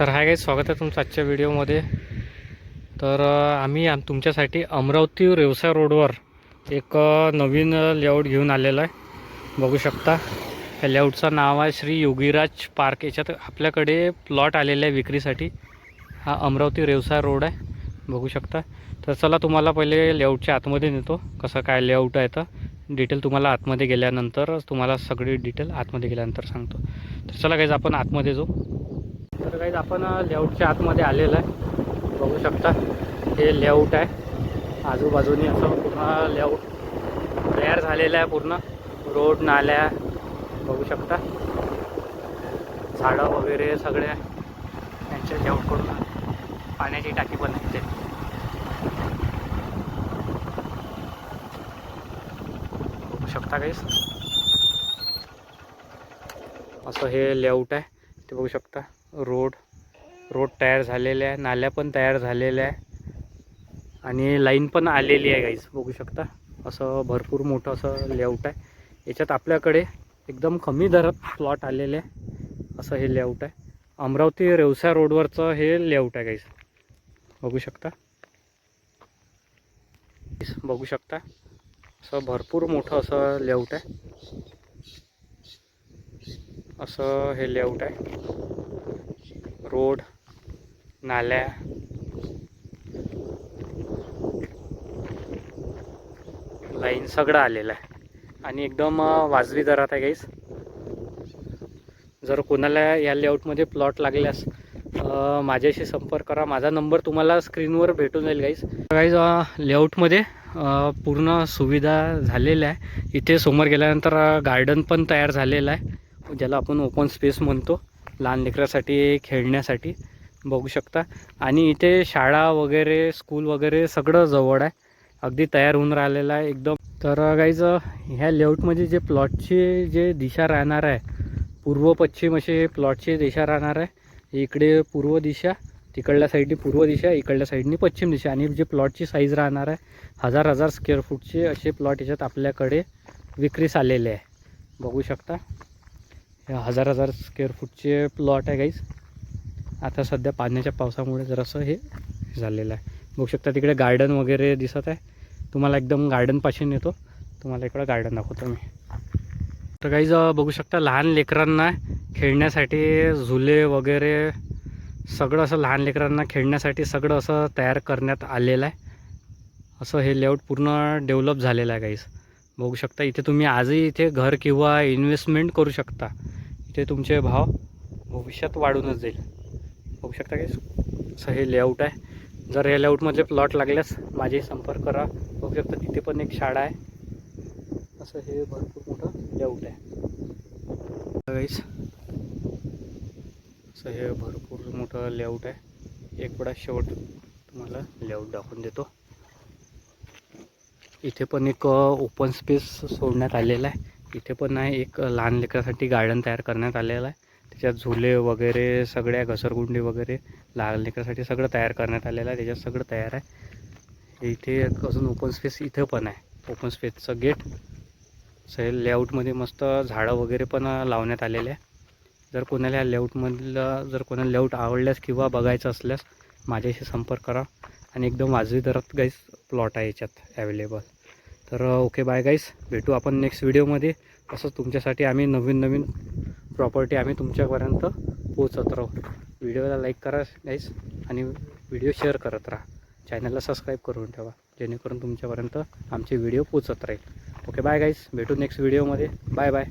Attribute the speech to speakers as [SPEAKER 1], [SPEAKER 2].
[SPEAKER 1] तर हाय काही स्वागत आहे तुमचं आजच्या व्हिडिओमध्ये. तर आम्ही आम तुमच्यासाठी अमरावती रेवसा रोडवर एक नवीन लेआउट घेऊन आलेलो आहे. बघू शकता या लेआउटचं नाव आहे श्री योगीराज पार्क. याच्यात आपल्याकडे प्लॉट आलेला आहे विक्रीसाठी. हा अमरावती रेवसा रोड आहे. बघू शकता. तर चला तुम्हाला पहिले लेआउटच्या आतमध्ये नेतो. कसं काय लेआउट आहे तर डिटेल तुम्हाला आतमध्ये गेल्यानंतर तुम्हाला सगळी डिटेल आतमध्ये गेल्यानंतर सांगतो. तर चला काहीच आपण आतमध्ये जाऊ. काही आपण लेआउटच्या आतमध्ये आलेलं आहे. बघू शकता हे लेआउट आहे. आजूबाजूनी असं पूर्ण लेआउट तयार झालेलं आहे पूर्ण. रोड नाल्या बघू शकता. झाडं वगैरे सगळे त्यांच्या लेआउटकडून पाण्याची टाकी पण आहे. ते बघू शकता काहीच असं हे लेआउट आहे. ते बघू शकता. रोड रोड तयार झालेले आहे नाल्या पण तयार झालेल्या आहे. आणि लाईन पण आलेली आहे गाईज बघू शकता. असं भरपूर मोठं असं लेआउट आहे. याच्यात आपल्याकडे एकदम कमी दरात प्लॉट आलेले आहे. असं हे लेआउट आहे. अमरावती रेवसा रोडवरचं हे लेआउट आहे गाईज बघू शकता. बघू शकता. असं भरपूर मोठं असं लेआउट आहे. असं हे लेआउट आहे. रोड नाल्या. लाईन सगळं आलेलं आहे. आणि एकदम वाजवी दरात आहे गाईस जर कोणाला या लेआउटमध्ये प्लॉट लागल्यास माझ्याशी संपर्क करा. माझा नंबर तुम्हाला स्क्रीनवर भेटून जाईल गाईस गाईज लेआउटमध्ये पूर्ण सुविधा झालेल्या आहे. इथे समोर गेल्यानंतर गार्डन पण तयार झालेलं आहे. ज्याला आपण ओपन स्पेस म्हणतो. लहान लेकरासाठी खेळण्यासाठी बघू शकता. आणि इथे शाळा वगैरे स्कूल वगैरे सगळं जवळ आहे. अगदी तयार होऊन राहिलेलं आहे एकदम. तर गाईज ह्या लेआउटमध्ये जे प्लॉटची जे दिशा राहणार आहे पूर्व पश्चिम असे प्लॉटची दिशा राहणार आहे. इकडे पूर्व दिशा तिकडल्या साईडनी पूर्व दिशा इकडल्या साईडनी पश्चिम दिशा. आणि जे प्लॉटची साईज राहणार आहे हजार हजार स्क्वेअर फूटचे असे प्लॉट याच्यात आपल्याकडे विक्रीस आलेले आहे. बघू शकता. हजार हजार स्क्वेअर फूटचे प्लॉट आहे गाईज आता सध्या पाण्याच्या पावसामुळे जरासं हे झालेलं आहे. बघू शकता तिकडे गार्डन वगैरे दिसत आहे. तुम्हाला एकदम गार्डनपासून येतो. तुम्हाला इकडं गार्डन दाखवतो मी. तर काहीच बघू शकता लहान लेकरांना खेळण्यासाठी झुले वगैरे सगळं असं लहान लेकरांना खेळण्यासाठी सगळं असं तयार करण्यात आलेलं आहे. असं हे लेआउट पूर्ण डेव्हलप झालेलं आहे काहीच बघू शकता इथे तुम्ही आजही इथे घर किंवा इन्व्हेस्टमेंट करू शकता. इथे तुमचे भाव भविष्यात वाढूनच जाईल. बघू शकता की असं हे लेआउट आहे. जर या लेआउटमध्ये प्लॉट लागल्यास माझे संपर्क करा. बघू शकता तिथे पण एक शाळा आहे. असं हे भरपूर मोठं लेआउट आहे. गाईस असं हे भरपूर मोठं लेआउट आहे. एक वेळा शेवट तुम्हाला लेआउट दाखवून देतो. इथे पण एक ओपन स्पेस सोडण्यात आलेला आहे. इथे पण आहे एक लहान लेकरासाठी गार्डन तयार करण्यात आलेलं आहे. त्याच्यात झुले वगैरे सगळ्या घसरगुंडी वगैरे लहान लेकरासाठी सगळं तयार करण्यात आलेलं आहे. त्याच्यात सगळं तयार आहे. इथे एक अजून ओपन स्पेस इथे पण आहे. ओपन स्पेसचं गेट सहे लेआउटमध्ये मस्त झाडं वगैरे पण लावण्यात आलेले आहे. जर कोणाला या लेआउटमधलं जर कोणाला लेआउट आवडल्यास किंवा बघायचं असल्यास माझ्याशी संपर्क करा. आणि एकदम वाजवी दरात गाईस प्लॉट आहे याच्यात ॲवेलेबल तर ओके बाय गाईस भेटू आपण नेक्स्ट व्हिडिओमध्ये तसंच तुमच्यासाठी आम्ही नवीन नवीन प्रॉपर्टी आम्ही तुमच्यापर्यंत पोहोचत राहू. व्हिडिओला लाईक करा गाईस आणि व्हिडिओ शेअर करत राहा. चॅनलला सबस्क्राईब करून ठेवा. जेणेकरून तुमच्यापर्यंत आमचे व्हिडिओ पोचत राहील. ओके बाय गाईस भेटू नेक्स्ट व्हिडिओमध्ये बाय बाय